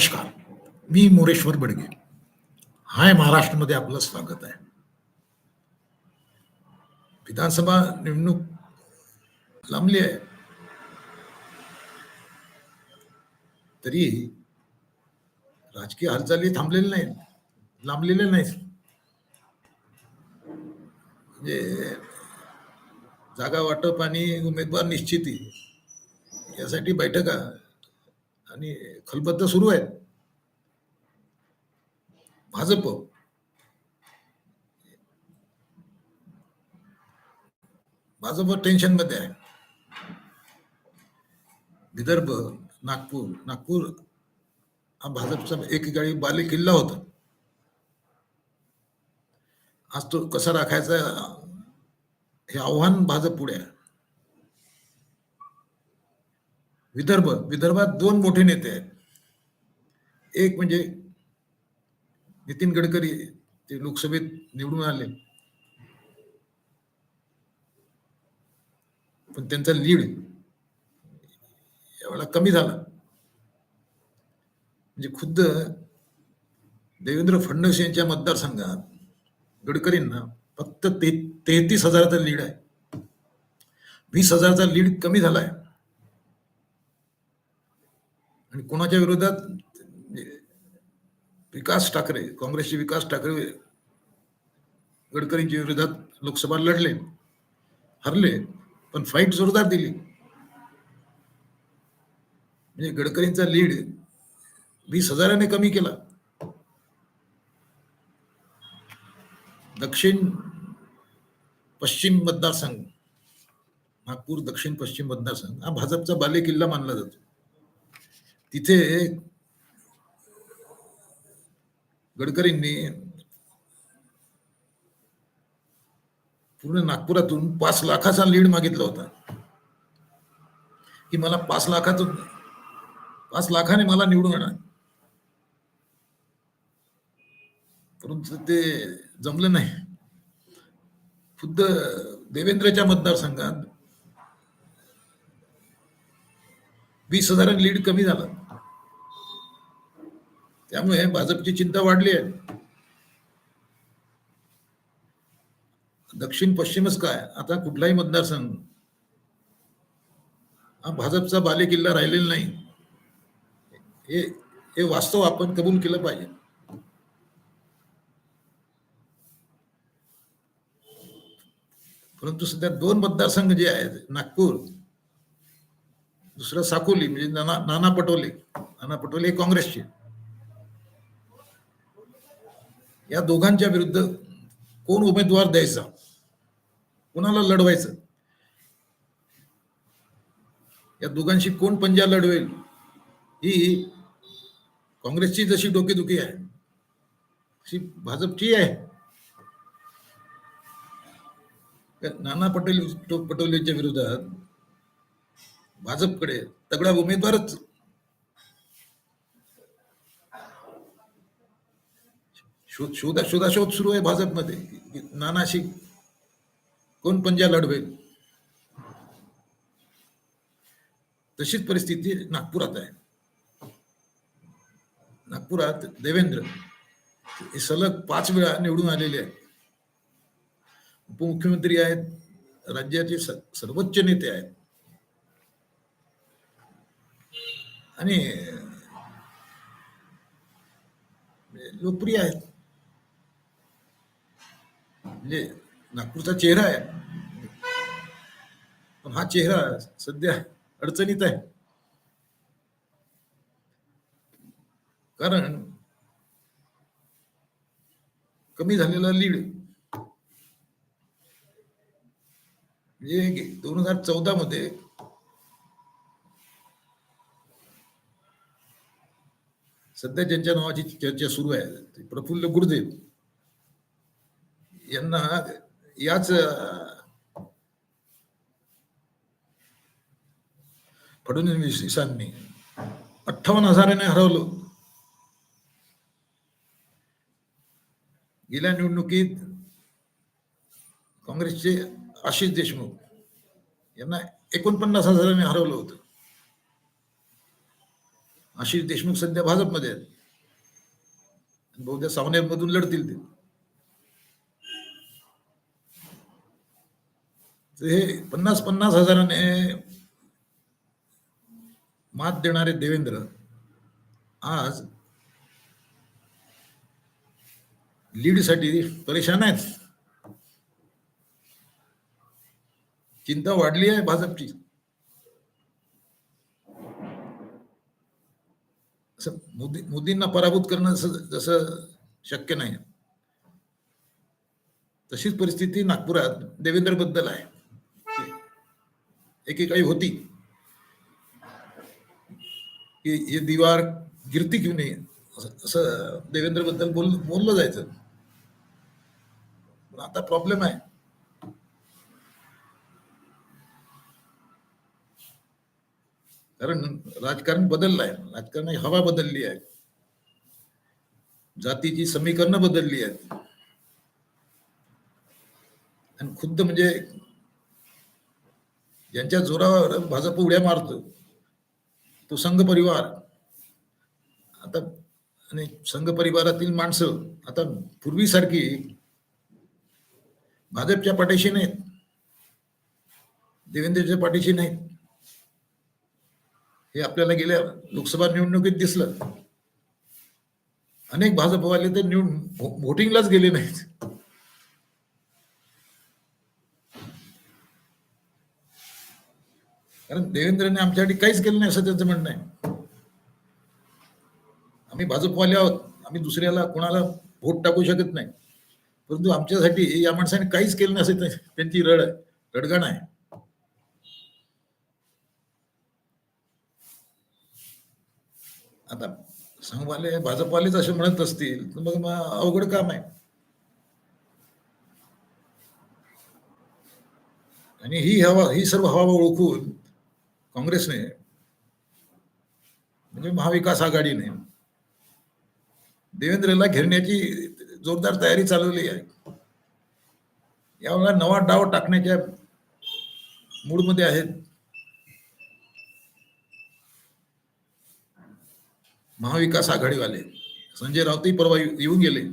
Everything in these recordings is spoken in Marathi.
नमस्कार. मी मोरेश्वर बडगे. हाय महाराष्ट्रमध्ये आपलं स्वागत आहे. विधानसभा निवडणूक लांबली आहे. तरी राजकीय हालचाली थांबलेले नाहीत. लांबलेले नाहीत. म्हणजे जागा वाटप आणि उमेदवार निश्चिती यासाठी बैठका आणि खलबत्ता सुरू आहेत. भाजप. भाजप टेन्शनमध्ये आहे. विदर्भ नागपूर नागपूर हा भाजपचा एकेकाळी बाले किल्ला होता. आज तो कसा राखायचा हे आव्हान भाजप पुढे आहे. विदर्भ विदर्भात दोन मोठे नेते आहेत. एक म्हणजे नितीन गडकरी ते लोकसभेत निवडून आले. पण त्यांचा लीड यावेळेला कमी झाला. म्हणजे खुद्द देवेंद्र फडणवीस यांच्या मतदारसंघात गडकरींना फक्त ते तेहतीस हजाराचा लीड आहे. वीस हजाराचा लीड कमी झालाय. आणि कोणाच्या विरोधात विकास ठाकरे काँग्रेसचे विकास ठाकरे गडकरींच्या विरोधात लोकसभा लढले हरले पण फाईट जोरदार दिली. म्हणजे गडकरींचा लीड वीस हजाराने कमी केला. दक्षिण पश्चिम मतदारसंघ नागपूर दक्षिण पश्चिम मतदारसंघ हा भाजपचा बालेकिल्ला मानला जातो. तिथे गडकरींनी पूर्ण नागपुरातून पाच लाखाचा लीड मागितला होता. की मला पाच लाखातून पाच लाखाने मला निवडून आणा. परंतु ते जमलं नाही. खुद्द देवेंद्रच्या मतदारसंघात वीस हजार लीड कमी झाला. त्यामुळे भाजपची चिंता वाढली आहे. दक्षिण पश्चिमच काय? आता कुठलाही मतदारसंघ हा भाजपचा बालेकिल्ला राहिलेला नाही. हे हे वास्तव आपण कबूल केलं पाहिजे. परंतु सध्या दोन मतदारसंघ जे आहेत नागपूर दुसरं साकोली म्हणजे नाना नाना पटोले. नाना पटोले हे काँग्रेसचे. या दोघांच्या विरुद्ध कोण उमेदवार द्यायचा? कोणाला लढवायचं? या दोघांशी कोण पंजा लढवेल? ही काँग्रेसची जशी डोकेदुखी आहे तशी भाजपची आहे. नाना पटेल पटोलेच्या विरोधात भाजपकडे तगडा उमेदवारच शोध शोधा शोधाशोध सुरू आहे भाजपमध्ये. नानाशी कोण पंजा लढवेल. तशीच परिस्थिती नागपुरात आहे. नागपुरात देवेंद्र हे सलग पाच वेळा निवडून आलेले आहेत. उपमुख्यमंत्री आहेत राज्याचे सर्वोच्च नेते आहेत. आणि लोकप्रिय आहेत. म्हणजे नागपूरचा चेहरा आहे. पण हा चेहरा सध्या अडचणीत आहे. कारण कमी झालेला लीड म्हणजे दोन हजार चौदा मध्ये सध्या ज्यांच्या नावाची चर्चा सुरू आहे प्रफुल्ल गुरुदेव. यांना याच फडणवीसांनी अठ्ठावन्न हजाराने हरवलं. गेल्या निवडणुकीत काँग्रेसचे आशिष देशमुख यांना एकोणपन्नास हजाराने हरवलं होतं. आशिष देशमुख सध्या भाजपमध्ये आहेत. बहुतेक सावनेरमधून लढतील ते. तर हे पन्नास पन्नास हजाराने मात देणारे देवेंद्र आज लीडसाठी परेशान आहेत. चिंता वाढली आहे भाजपची. असं मोदी मोदींना पराभूत करणं जसं शक्य नाही. तशीच परिस्थिती नागपुरात देवेंद्रबद्दल आहे. एकेकाळी होती. की हे दिवार गिरती घेऊ नये असं- असं देवेंद्रबद्दल बोल बोललं जायचं. पण आता प्रॉब्लेम आहे. कारण राजकारण बदललं आहे. राजकारणाची हवा बदलली आहे. जातीची समीकरणं बदलली आहेत. आणि खुद्द म्हणजे यांच्या जोरावर भाजप उड्या मारतो तो संघ परिवार. आता आणि संघ परिवारातील माणसं आता पूर्वीसारखी भाजपच्या पाठीशी नाहीत. देवेंद्रच्या पाठीशी नाहीत. हे आपल्याला गेल्या लोकसभा निवडणुकीत दिसलं. अनेक भाजपवाले तर निवड व्होटिंगलाच गेले नाहीत. कारण देवेंद्रने आमच्यासाठी काहीच केलं नाही असं त्यांचं म्हणणं आहे. आम्ही भाजपवाले आहोत. आम्ही दुसऱ्याला कोणाला व्होट टाकू शकत नाही. परंतु आमच्यासाठी या माणसाने काहीच केलं नाही असं त्यांची रड आहे. रडगाण आहे. आता संघवाले भाजपवालेच असे म्हणत असतील तर मग अवघड काम आहे. आणि ही हवा ही सर्व हवा ओळखून काँग्रेसने म्हणजे महाविकास आघाडीने देवेंद्रला घेरण्याची जोरदार तयारी चालवली आहे. यावेळेला नवा डाव टाकण्याच्या मूडमध्ये आहेत. महाविकास आघाडीवाले संजय राऊतही परवा येऊन गेले.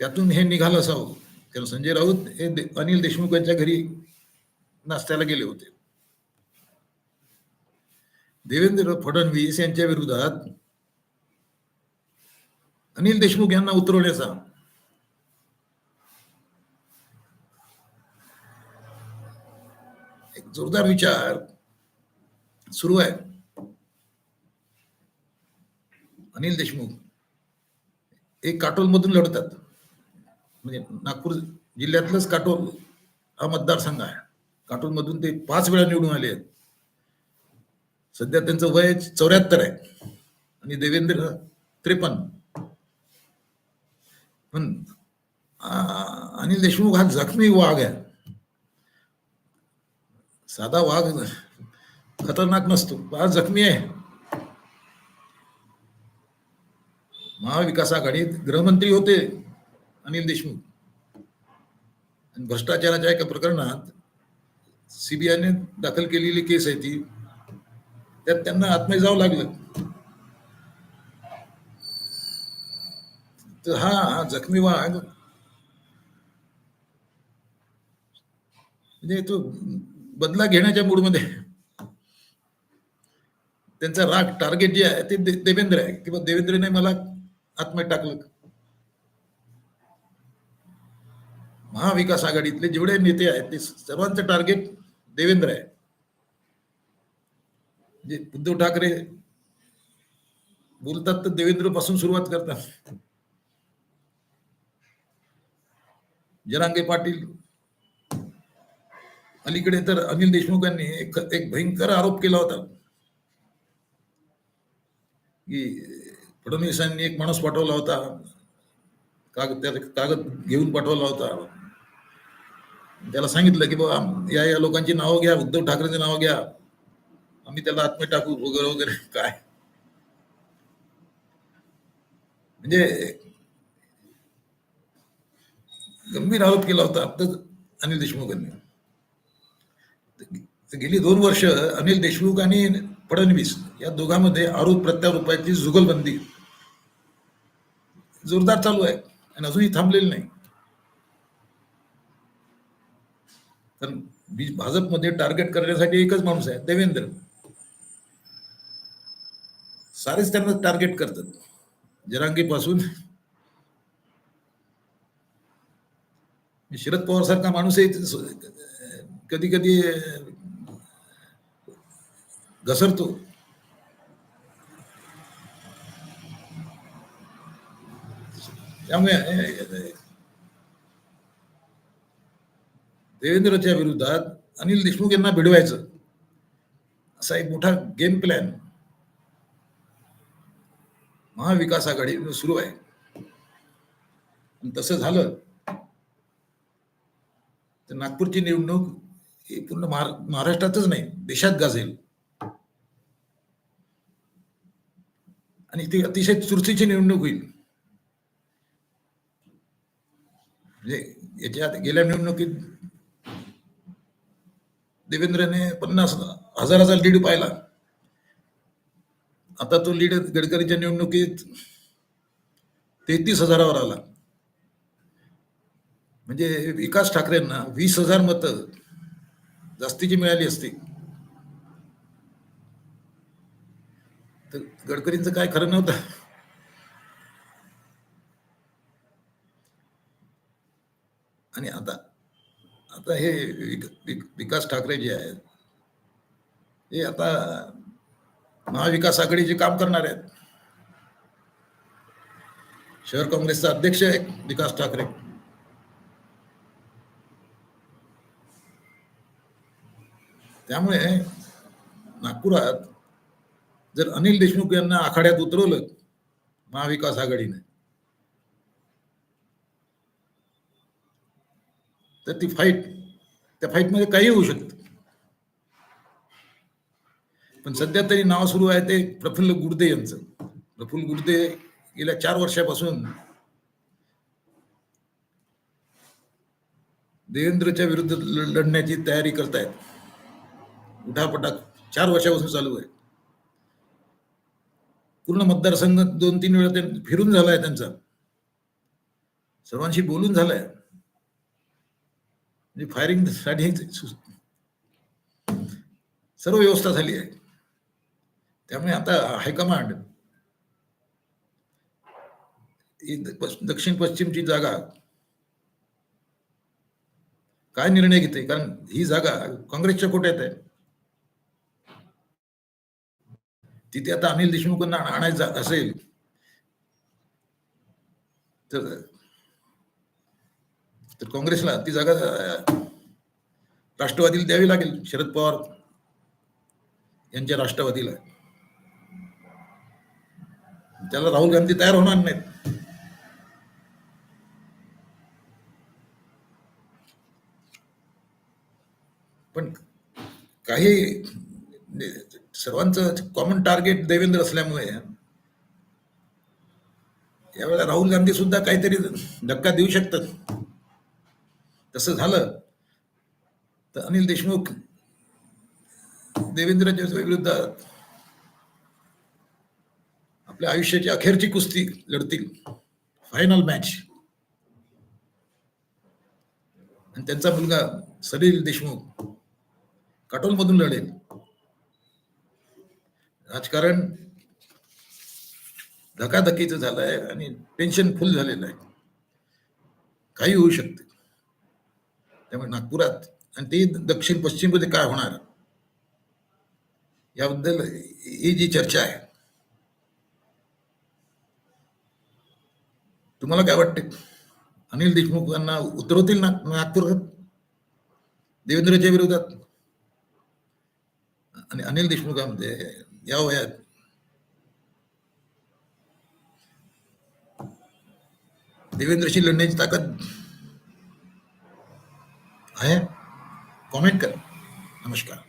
त्यातून हे निघालं असावं. कारण संजय राऊत हे अनिल देशमुख यांच्या घरी नाश्त्याला गेले होते. देवेंद्र फडणवीस यांच्या विरोधात अनिल देशमुख यांना उतरवण्याचा एक जोरदार विचार सुरू आहे. अनिल देशमुख एक काटोल मधून लढतात. म्हणजे नागपूर जिल्ह्यातलंच काटोल हा मतदारसंघ आहे. काटून मधून ते पाच वेळा निवडून आले आहेत. सध्या त्यांचं वय चौऱ्याहत्तर आहे. आणि देवेंद्र त्रेपन्न. पण अनिल देशमुख हा जखमी वाघ आहे. साधा वाघ खतरनाक नसतो हा जखमी आहे. महाविकास आघाडीत गृहमंत्री होते अनिल देशमुख. आणि भ्रष्टाचाराच्या एका प्रकरणात सीबीआयने दाखल केलेली केस आहे ती. त्यात त्यांना आत्महत्या जावं लागलं. तर हा जखमी वाघ. म्हणजे तो बदला घेण्याच्या मूडमध्ये. त्यांचा राग टार्गेट जे आहे ते देवेंद्र आहे. किंवा देवेंद्रने मला आत्महत्या टाकलं. महाविकास आघाडीतले जेवढे नेते आहेत ते सर्वांचं टार्गेट देवेंद्र है। जे, उद्धव ठाकरे बोलतात तर देवेंद्र पासून सुरुवात करतात. जरांगे पाटील, अलीकडे तर अनिल देशमुखांनी एक एक भयंकर आरोप केला होता. की फडणवीसांनी एक माणूस पाठवला होता, कागद कागद घेऊन पाठवला होता. त्याला सांगितलं की बाबा या या लोकांची नावं घ्या उद्धव ठाकरेंची नावं घ्या. आम्ही त्याला आत्महत्या टाकू वगैरे वगैरे काय? म्हणजे गंभीर आरोप केला होता आत्ताच अनिल देशमुखांनी. यांनी गेली दोन वर्ष अनिल देशमुख आणि फडणवीस या दोघांमध्ये आरोप प्रत्यारोपाची जुगलबंदी जोरदार चालू आहे आणि अजूनही थांबलेली नाही. कारण बी- भाजपमध्ये टार्गेट करण्यासाठी एकच माणूस आहे देवेंद्र. सारेच त्यांना टार्गेट करतात. जरांगीपासून. शरद पवार सारखा माणूसही कधी कधी घसरतो. त्यामुळे देवेंद्रच्या विरोधात अनिल देशमुख यांना भिडवायचं. असा एक मोठा गेम प्लॅन महाविकास आघाडी सुरू आहे. तसं झालं तर नागपूरची निवडणूक ही पूर्ण महाराष्ट्रातच नाही देशात गाजेल. आणि ती अतिशय चुरशीची निवडणूक होईल. म्हणजे याच्यात गेल्या निवडणुकीत देवेंद्रने पन्नास हजाराचा लीड पाहिला. आता तो लीड गडकरीच्या निवडणुकीत तेहतीस हजारावर आला. म्हणजे विकास ठाकरेंना वीस हजार मतं जास्तीची मिळाली असती. तर गडकरींचं काय खरं नव्हतं. आणि आता आता हे विक- विक- विकास ठाकरे जे आहेत हे आता महाविकास आघाडीचे काम करणार आहेत. शहर काँग्रेसचा अध्यक्ष आहे विकास ठाकरे. त्यामुळे नागपुरात जर अनिल देशमुख यांना आखाड्यात उतरवलं महाविकास आघाडीने तर ती फाईट त्या फाईटमध्ये काही होऊ शकतं. पण सध्या तरी नाव सुरू आहे ते प्रफुल्ल गुडदे यांचं. प्रफुल्ल गुडदे गेल्या चार वर्षापासून देवेंद्रच्या विरुद्ध लढण्याची तयारी करतायत. उठापटाक चार वर्षापासून चालू आहे. पूर्ण मतदारसंघ दोन तीन वेळा ते फिरून झालाय त्यांचा. सर्वांशी बोलून झालाय. म्हणजे फायरिंगसाठी सर्व व्यवस्था झाली आहे. त्यामुळे आता हायकमांड ही दक्षिण पश्चिमची जागा काय निर्णय घेते? कारण ही जागा काँग्रेसच्या कोट्यात आहे. तिथे आता अनिल देशमुखांना आणायचं असेल तर तर काँग्रेसला ती जागा राष्ट्रवादीला द्यावी लागेल शरद पवार यांच्या राष्ट्रवादीला. त्याला राहुल गांधी तयार होणार नाहीत. पण काही सर्वांचं कॉमन टार्गेट देवेंद्र असल्यामुळे यावेळेला राहुल गांधी सुद्धा काहीतरी धक्का देऊ शकतात. तसं झालं तर अनिल देशमुख देवेंद्र विरुद्धात आपल्या आयुष्याची अखेरची कुस्ती लढतील. फायनल मॅच आणि त्यांचा मुलगा सलील देशमुख काटोलमधून लढेल. राजकारण धकाधकीचं झालं आहे आणि टेन्शन फुल झालेलं आहे. काही होऊ शकते. त्यामुळे नागपुरात आणि ते दक्षिण पश्चिममध्ये काय होणार? याबद्दल ही जी चर्चा आहे. तुम्हाला काय वाटते? अनिल देशमुख यांना उतरवतील ना नागपुरात? देवेंद्रच्या विरोधात? आणि अनिल देशमुखांमध्ये या वयात? देवेंद्रशी लढण्याची ताकद आहे. कॉमेंट करा. नमस्कार.